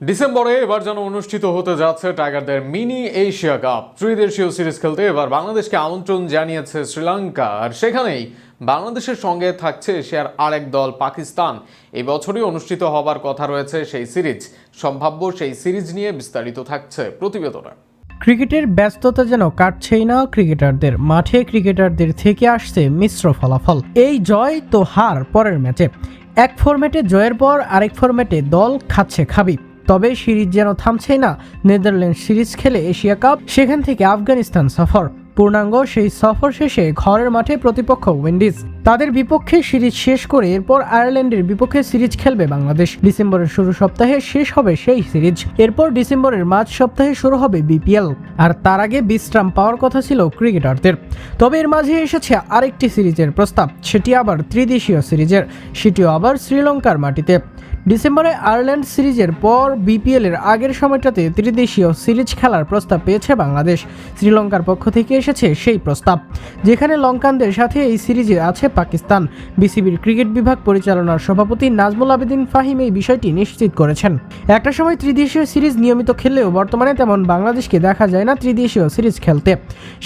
ডিসেম্বরে এবার যেন অনুষ্ঠিত হতে যাচ্ছে টাইগারদের মিনি এশিয়া কাপ। ত্রিদেশীয় সিরিজ খেলতে এবার বাংলাদেশকে আমন্ত্রণ জানিয়েছে শ্রীলঙ্কা। আর সেখানেই বাংলাদেশের সঙ্গে থাকছে এশিয়ার আরেক দল, পাকিস্তান। এই বছরই অনুষ্ঠিত হবার কথা রয়েছে সেই সিরিজ। সম্ভাব্য সেই সিরিজ নিয়ে বিস্তারিত থাকছে প্রতিবেদনে। ক্রিকেটের ব্যস্ততা যেন কাটছেই না ক্রিকেটারদের। মাঠে ক্রিকেটারদের থেকে আসছে মিশ্র ফলাফল। এই জয় তো হার পরের ম্যাচে। এক ফরম্যাটে জয়ের পর আরেক ফরম্যাটে দল খাচ্ছে খাবি। তবে সিরিজ যেন থামছেই না নেদারল্যান্ড সিরিজ খেলে এশিয়া কাপ, সেখান থেকে আফগানিস্তান সফর। পূর্ণাঙ্গ সেই সফর শেষে ঘরের মাঠে প্রতিপক্ষ উইন্ডিজ। তাদের বিপক্ষে সিরিজ শেষ করে এরপর আয়ারল্যান্ডের বিপক্ষে সিরিজ খেলবে বাংলাদেশ। ডিসেম্বরের শুরু সপ্তাহে শেষ হবে সেই সিরিজ। এরপর ডিসেম্বরের মাঝ সপ্তাহে শুরু হবে বিপিএল। আর তার আগে বিশ্রাম পাওয়ার কথা ছিল ক্রিকেটারদের। তবে এর মাঝে এসেছে আরেকটি সিরিজের প্রস্তাব, সেটি আবার ত্রিদেশীয় সিরিজের। সেটিও আবার শ্রীলঙ্কার মাটিতে। ডিসেম্বরে আয়ারল্যান্ড সিরিজের পর বিপিএল এর আগের সময়টাতে ত্রিদেশীয় সিরিজ খেলার প্রস্তাব পেয়েছে বাংলাদেশ। শ্রীলঙ্কার পক্ষ থেকে এসেছে সেই প্রস্তাব। যেখানে লঙ্কানদের সাথে এই সিরিজে আছে পাকিস্তান। বিসিবির ক্রিকেট বিভাগ পরিচালনার সভাপতি নাজমুল আবেদিন ফাহিম এই বিষয়টি নিশ্চিত করেছেন। একটা সময় ত্রিদেশীয় সিরিজ নিয়মিত খেললেও বর্তমানে তেমন বাংলাদেশকে দেখা যায় না ত্রিদেশীয় সিরিজ খেলতে।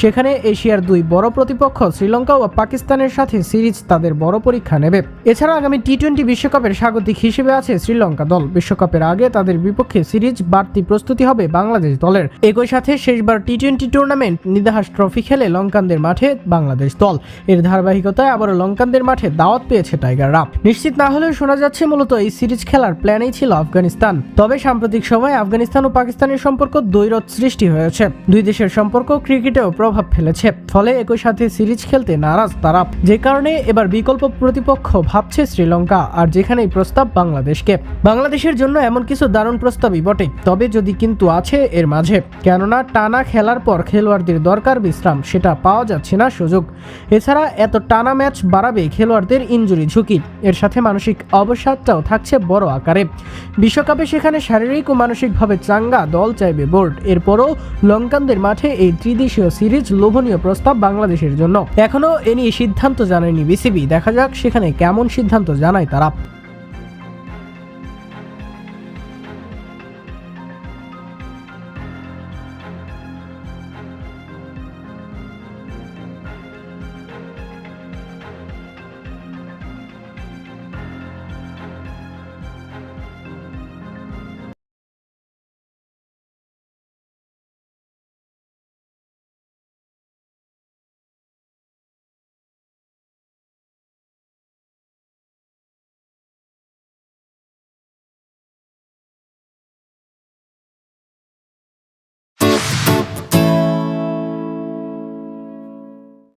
সেখানে এশিয়ার দুই বড় প্রতিপক্ষ শ্রীলঙ্কা ও পাকিস্তানের সাথে সিরিজ তাদের বড় পরীক্ষা নেবে। এছাড়া আগামী টি টোয়েন্টি বিশ্বকাপের স্বাগতিক হিসেবে আছে শ্রীলঙ্কা দল। বিশ্বকাপের আগে তাদের বিপক্ষে সিরিজ বাড়তি প্রস্তুতি হবে বাংলাদেশ দলের। একই সাথে শেষবার T twenty tournament Nidahas trophy খেলে লঙ্কানদের মাঠে বাংলাদেশ দল। এর ধারাবাহিকতায় আবারও লঙ্কানদের মাঠে দাওয়াত পেয়েছে টাইগাররা নিশ্চিত না হলেও শোনা যাচ্ছে মূলত এই সিরিজ খেলার প্ল্যানেই ছিল আফগানিস্তান। তবে সাম্প্রতিক সময়ে আফগানিস্তান ও পাকিস্তানের সম্পর্ক দৈরত সৃষ্টি হয়েছে। দুই দেশের সম্পর্ক ক্রিকেটেও প্রভাব ফেলেছে। ফলে একই সাথে সিরিজ খেলতে নারাজ তারা। যে কারণে এবার বিকল্প প্রতিপক্ষ ভাবছে শ্রীলঙ্কা, আর যেখানেই প্রস্তাব বাংলাদেশকে বাংলাদেশের জন্য এমন কিছু দারুণ প্রস্তাবই বটে। তবে যদি কিন্তু আছে এর মাঝে। কেননা, টানা খেলার পর খেলোয়াড়দের দরকার বিশ্রাম, সেটা পাওয়া যাচ্ছে না সুযোগ। এছাড়া এত টানা ম্যাচ বাড়াবে খেলোয়াড়দের ইনজুরি ঝুঁকি। এর সাথে মানসিক অবসাদটাও থাকছে বড় আকারে। বিশ্বকাপে সেখানে শারীরিক ও মানসিকভাবে চাঙ্গা দল চাইবে বোর্ড। এরপরও লঙ্কানদের মাঠে এই ত্রিদেশীয় সিরিজ লোভনীয় প্রস্তাব বাংলাদেশের জন্য। এখনও এ নিয়ে সিদ্ধান্ত জানায়নি বিসিবি। দেখা যাক সেখানে কেমন সিদ্ধান্ত জানায় তারা।